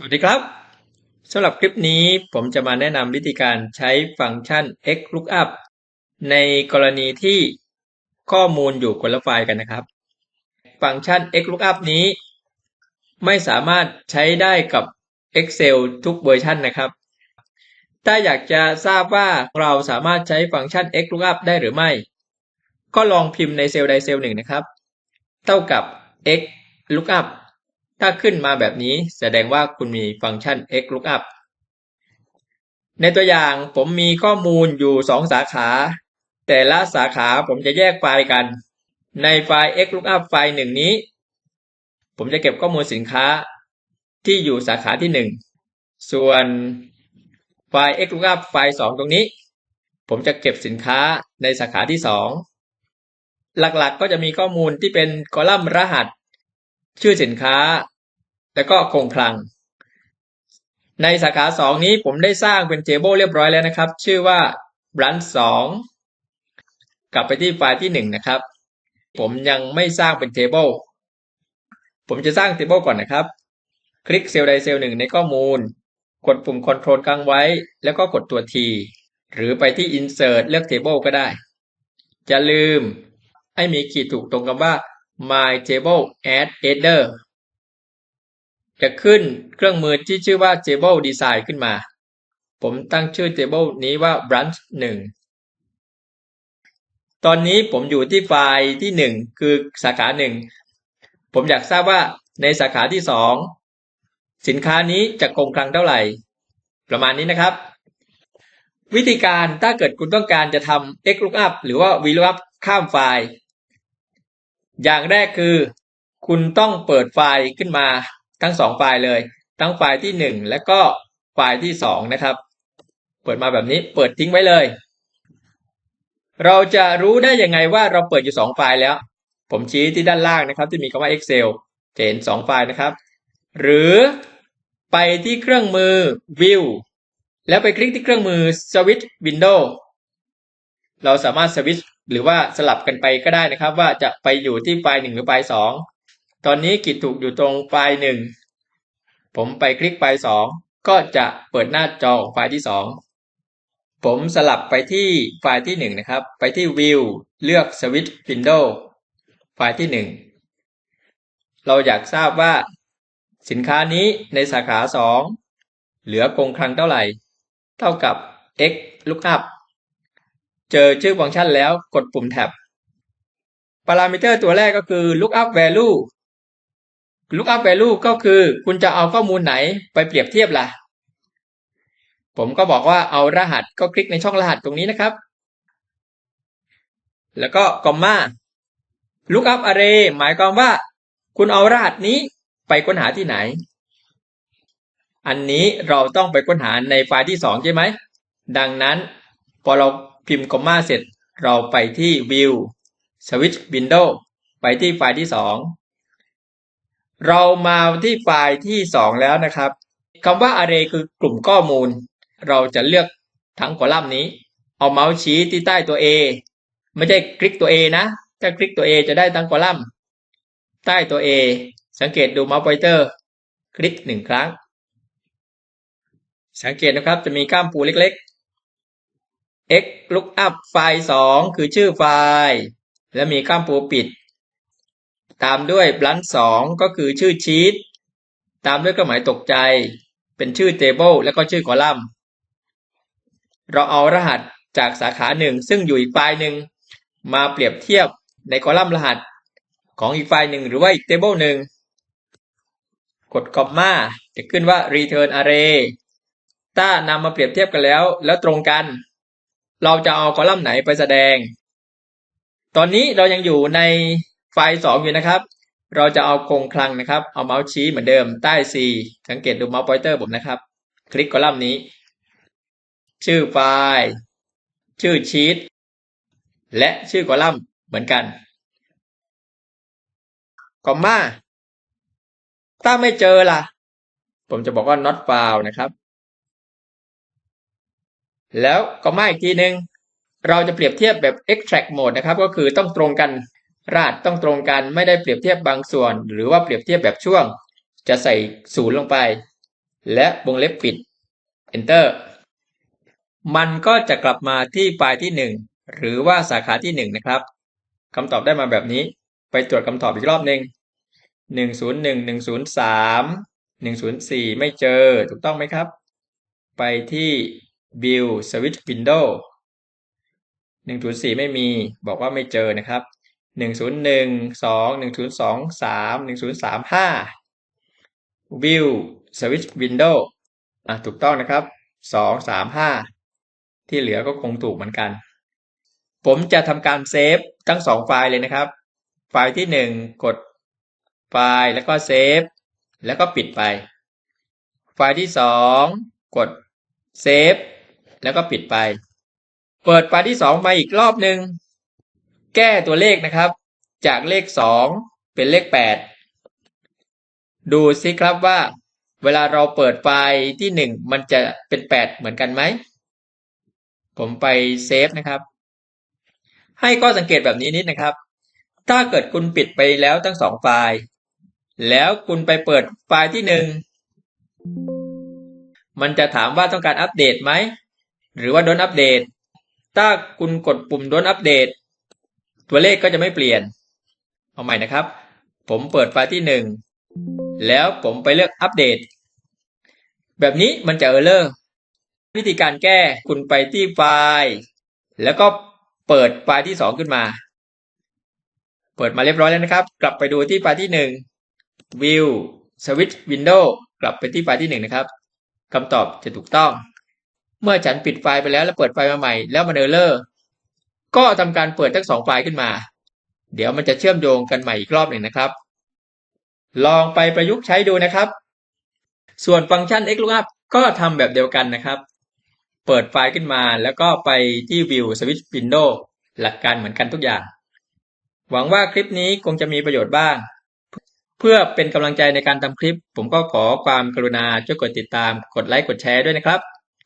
สวัสดีครับสำหรับคลิปนี้ผมจะมาแนะนำวิธีการใช้ฟังก์ชัน xlookup ในกรณีที่ข้อมูลอยู่คนละไฟล์กันนะครับ ฟังก์ชัน xlookup นี้ ไม่สามารถใช้ได้กับ Excel ทุกเวอร์ชันนะครับ ถ้าอยากจะทราบว่าเราสามารถใช้ฟังก์ชัน xlookup ได้หรือไม่ ก็ลองพิมพ์ในเซลล์ใดเซลล์หนึ่งนะครับ เท่ากับ xlookup ถ้าขึ้นมาแบบนี้แสดงว่าคุณมีฟังก์ชัน xlookup ในตัวอย่างผมมีข้อมูลอยู่ 2 สาขา แต่ละสาขาผมจะแยกไฟล์กัน ในไฟล์ xlookup ไฟล์หนึ่งนี้ ผมจะเก็บข้อมูลสินค้าที่อยู่สาขาที่ 1 ส่วนไฟล์ xlookup ไฟล์ 2 ตรงนี้ ผมจะเก็บสินค้าในสาขาที่ 2 หลักๆก็จะมีข้อมูลที่เป็นคอลัมน์รหัส ชื่อสินค้า แล้วก็คงคลัง ในสาขาสองนี้ผมได้สร้างเป็นเทเบิลเรียบร้อยแล้วนะครับ ชื่อว่า branch สองกลับไปที่ไฟล์ที่หนึ่งนะครับ ผมยังไม่สร้างเป็นเทเบิลผมจะสร้างเทเบิลก่อนนะครับ คลิกเซลล์ใดเซลล์หนึ่งในข้อมูล กดปุ่ม Ctrl กลางไว้ แล้วก็กดตัว T หรือไปที่ Insert เลือก Table ก็ได้จะลืมให้มีขีดถูกตรงกับว่า my table add header จะขึ้นเครื่องมือที่ชื่อว่า table design ขึ้นมา ผมตั้งชื่อ table นี้ว่า branch 1 ตอนนี้ผมอยู่ที่ไฟล์ที่ 1 คือสาขา 1 ผมอยากทราบว่าในสาขาที่ 2 สินค้านี้จะคงคลังเท่าไหร่ ประมาณนี้นะครับ วิธีการถ้าเกิดคุณต้องการจะทำ xlookup หรือว่า vlookup ข้ามไฟล์ อย่างแรกคือ คุณต้องเปิดไฟล์ขึ้นมาทั้งสองไฟล์เลย ทั้งไฟล์ที่หนึ่งและก็ไฟล์ที่สองนะครับ เปิดมาแบบนี้เปิดทิ้งไว้เลย เราจะรู้ได้ยังไงว่าเราเปิดอยู่สองไฟล์แล้ว ผมชี้ที่ด้านล่างนะครับ ที่มีคำว่า Excel จะเห็นสองไฟล์นะครับ หรือไปที่เครื่องมือ View แล้วไปคลิกที่เครื่องมือ Switch Window เราสามารถสวิตช์หรือว่าสลับกันไปก็ได้นะครับ ว่าจะไปอยู่ที่ไฟล์หนึ่งหรือไฟล์สองตอนนี้กิจถูกอยู่ตรงไฟล์หนึ่งผมไปคลิกไฟล์สองก็จะเปิดหน้าจอของไฟล์ที่สองผมสลับไปที่ไฟล์ที่หนึ่งนะครับ ไปที่ View เลือก Switch Window ไฟล์ที่หนึ่งเราอยากทราบว่า สินค้านี้ในสาขาสองเหลือคงคลังเท่าไหร่ เท่ากับ x lookup เจอชื่อฟังก์ชันแล้วกดปุ่มแท็บพารามิเตอร์ตัวแรกก็คือ lookup value lookup value ก็คือคุณจะเอาข้อมูลไหนไปเปรียบเทียบล่ะ ผมก็บอกว่าเอารหัสก็คลิกในช่องรหัสตรงนี้นะครับ แล้วก็คอมมา lookup array หมายความว่าคุณเอารหัสนี้ไปค้นหาที่ไหน อันนี้เราต้องไปค้นหาในไฟล์ที่สองใช่ไหม ดังนั้น พอเรา พิมพ์คอมมาเสร็จเราไปที่ View Switch Window ไปที่ไฟล์ที่ 2 เรามาที่ไฟล์ที่ 2 แล้วนะครับคำว่า Array คือกลุ่มข้อมูล เราจะเลือกทั้งคอลัมน์นี้ เอาเมาส์ชี้ที่ใต้ตัว A ไม่ใช่คลิกตัว A นะ ถ้าคลิกตัว A จะได้ทั้งคอลัมน์ ใต้ตัว A สังเกตดูเมาส์พอยเตอร์ คลิกหนึ่งครั้ง สังเกตนะครับจะมีก้ามปูเล็ก x lookup ไฟล์สองคือชื่อไฟล์ และมีข้ามปูปิด ตามด้วย blank สองก็คือชื่อชีตตามด้วยเครื่องหมายตกใจ เป็นชื่อ table แล้วก็ชื่อคอลัมน์ เราเอารหัสจากสาขาหนึ่งซึ่งอยู่อีกไฟล์หนึ่งมาเปรียบเทียบในคอลัมน์รหัสของอีกไฟล์หนึ่งหรือว่าอีก table หนึ่งกด comma จะขึ้นว่า return array ถ้านำมาเปรียบเทียบกันแล้ว แล้วตรงกัน เราจะเอาคอลัมน์ไหนไปแสดง ตอนนี้เรายังอยู่ในไฟล์สองอยู่นะครับ เราจะเอาคงคลังนะครับ เอาเมาส์ชี้เหมือนเดิมใต้ C สังเกตดูเมาส์พอยเตอร์ผมนะครับ คลิกคอลัมน์นี้ ชื่อไฟล์ ชื่อชีตและชื่อคอลัมน์เหมือนกันคอมมาถ้าไม่เจอล่ะ ผมจะบอกว่า not found นะครับ แล้วก็มาอีกทีหนึ่งเราจะเปรียบเทียบแบบ extract mode นะครับ ก็คือต้องตรงกันรหัสต้องตรงกันไม่ได้เปรียบเทียบบางส่วน หรือว่าเปรียบเทียบแบบช่วง จะใส่ศูนย์ลงไป และวงเล็บปิด enter มันก็จะกลับมาที่ไฟล์ที่หนึ่งหรือว่าสาขาที่หนึ่งนะครับคำตอบได้มาแบบนี้ ไปตรวจคำตอบอีกรอบหนึ่งหนึ่งศูนย์หนึ่งหนึ่งศูนย์สามหนึ่งศูนย์สี่ไม่เจอถูกต้องไหมครับ ไปที่ view switch window หนึ่งศูนย์สี่ไม่มีบอกว่าไม่เจอนะครับหนึ่งศูนย์หนึ่งสองหนึ่งศูนย์สองสามหนึ่งศูนย์สามห้า view switch window อะถูกต้องนะครับสองสามห้าที่เหลือก็คงถูกเหมือนกัน ผมจะทำการเซฟทั้งสองไฟล์เลยนะครับ ไฟล์ที่หนึ่งกดไฟล์แล้วก็เซฟแล้วก็ปิดไป ไฟล์ที่สองกดเซฟ แล้วก็ปิดไป เปิดไฟที่สองมาอีกรอบหนึ่งแก้ตัวเลขนะครับ จากเลขสองเป็นเลขแปดดูสิครับว่า เวลาเราเปิดไฟล์ที่หนึ่งมันจะเป็นแปดเหมือนกันไหม ผมไปเซฟนะครับ ให้ข้อสังเกตแบบนี้นิดนะครับ ถ้าเกิดคุณปิดไปแล้วทั้งสองไฟล์ แล้วคุณไปเปิดไฟล์ที่หนึ่งมันจะถามว่าต้องการอัปเดตไหม หรือว่าโดนอัปเดตถ้าคุณกดปุ่มโดนอัปเดตตัวเลขก็จะไม่เปลี่ยน เอาใหม่นะครับ ผมเปิดไฟล์ที่หนึ่งแล้วผมไปเลือกอัปเดต แบบนี้มันจะเออร์เลอร์ วิธีการแก้คุณไปที่ไฟล์ แล้วก็เปิดไฟล์ที่สองขึ้นมา เปิดมาเรียบร้อยแล้วนะครับ กลับไปดูที่ไฟล์ที่หนึ่ง View Switch Window กลับไปที่ไฟล์ที่หนึ่งนะครับคำตอบจะถูกต้อง เมื่อฉันปิดไฟล์ไปแล้วแล้วเปิดไฟล์มาใหม่แล้วมันเออร์เลอร์ก็ทำการเปิดทั้งสองไฟล์ขึ้นมา เดี๋ยวมันจะเชื่อมโยงกันใหม่อีกรอบหนึ่งนะครับ ลองไปประยุกต์ใช้ดูนะครับ ส่วนฟังก์ชัน xlookup ก็ทำแบบเดียวกันนะครับ เปิดไฟล์ขึ้นมาแล้วก็ไปที่ View Switch Window หลักการเหมือนกันทุกอย่าง หวังว่าคลิปนี้คงจะมีประโยชน์บ้าง เพื่อเป็นกำลังใจในการทำคลิป ผมก็ขอความกรุณาช่วยกดติดตาม กดไลค์ กดแชร์ด้วยนะครับ